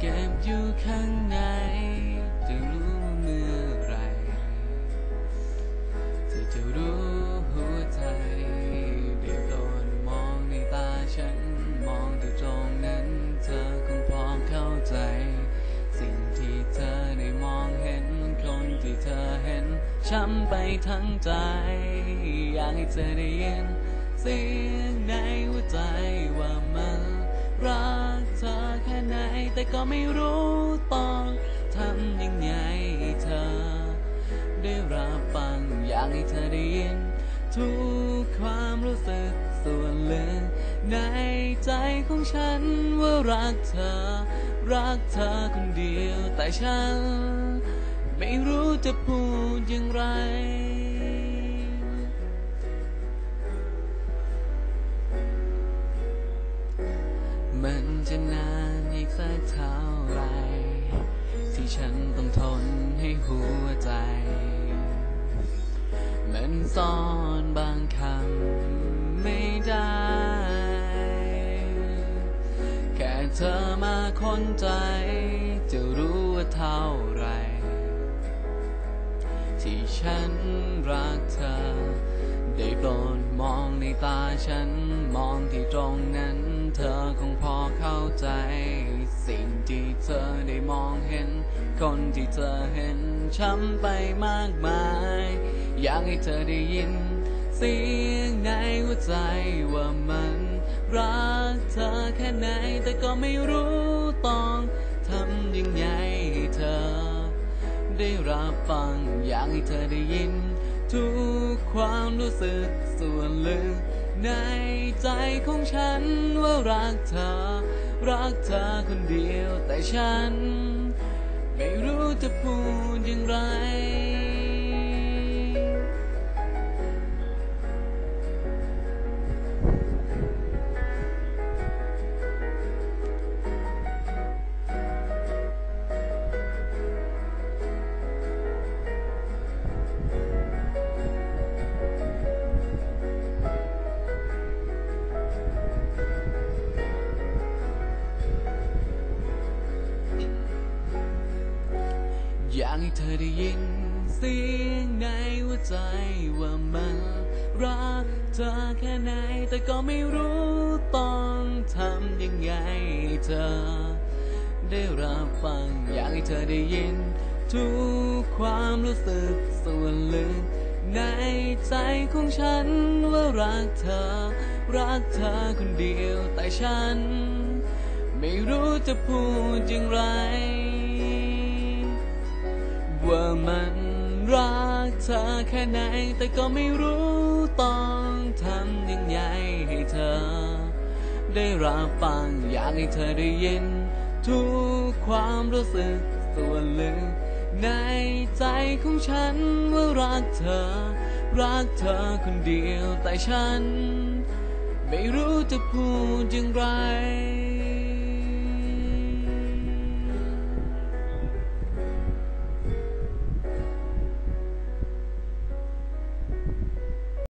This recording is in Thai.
เก็บอยู่ข้างในจะรู้ว่าเมื่อไหรเธอจะรู้หัวใจได้โดนมองในตาฉัน มองแต่ตรงนั้น เธอคงพร้อมเข้าใจ สิ่งที่เธอได้มองเห็นคนที่เธอเห็น ช้ำไปทั้งใจ อยากให้เธอได้ยินเสียงในหัวใจว่ามัน รักเธอแค่ไหน แต่ก็ไม่รู้ต้องทำยังไงเธอ ได้รับฟังอยากให้เธอได้ยิน ทุกความรู้สึกส่วนลึกในใจของฉันว่ารักเธอ รักเธอคนเดียวแต่ฉัน ไม่รู้จะพูดอย่างไร จะนานอีกสักเท่าไร ที่ฉันต้องทนให้หัวใจ มันซ่อนบางคำไม่ได้ แค่เธอมาค้นใจ จะรู้ว่าเท่าไร ที่ฉันรักเธอ ได้โปรดมองในตาฉันมองที่ คนที่เธอเห็นช้ำไปมากมาย อยากให้เธอได้ยิน เสียงในหัวใจว่ามันรักเธอแค่ไหนแต่ก็ไม่รู้ต้องทำยังไงให้เธอ ได้รับฟังอยากให้เธอได้ยิน ทุกความรู้สึกส่วนลึกในใจของฉันว่ารักเธอ รักเธอคนเดียวแต่ฉัน ไม่รู้จะพูดอย่างไร อยากให้เธอได้ยินเสียงในหัวใจว่ามันรักเธอแค่ไหน แต่ก็ไม่รู้ต้องทำยังไงให้เธอ ได้รับฟังอยากให้เธอได้ยิน ทุกความรู้สึกส่วนลึกในใจของฉันว่ารักเธอ รักเธอคนเดียวแต่ฉัน ไม่รู้จะพูดอย่างไร ว่ามันรักเธอแค่ไหน แต่ก็ไม่รู้ต้องทำยังไงให้เธอ ได้รับฟังอยากให้เธอได้ยิน ทุกความรู้สึกส่วนลึกในใจของฉันว่ารักเธอ รักเธอคนเดียวแต่ฉัน ไม่รู้จะพูดอย่างไร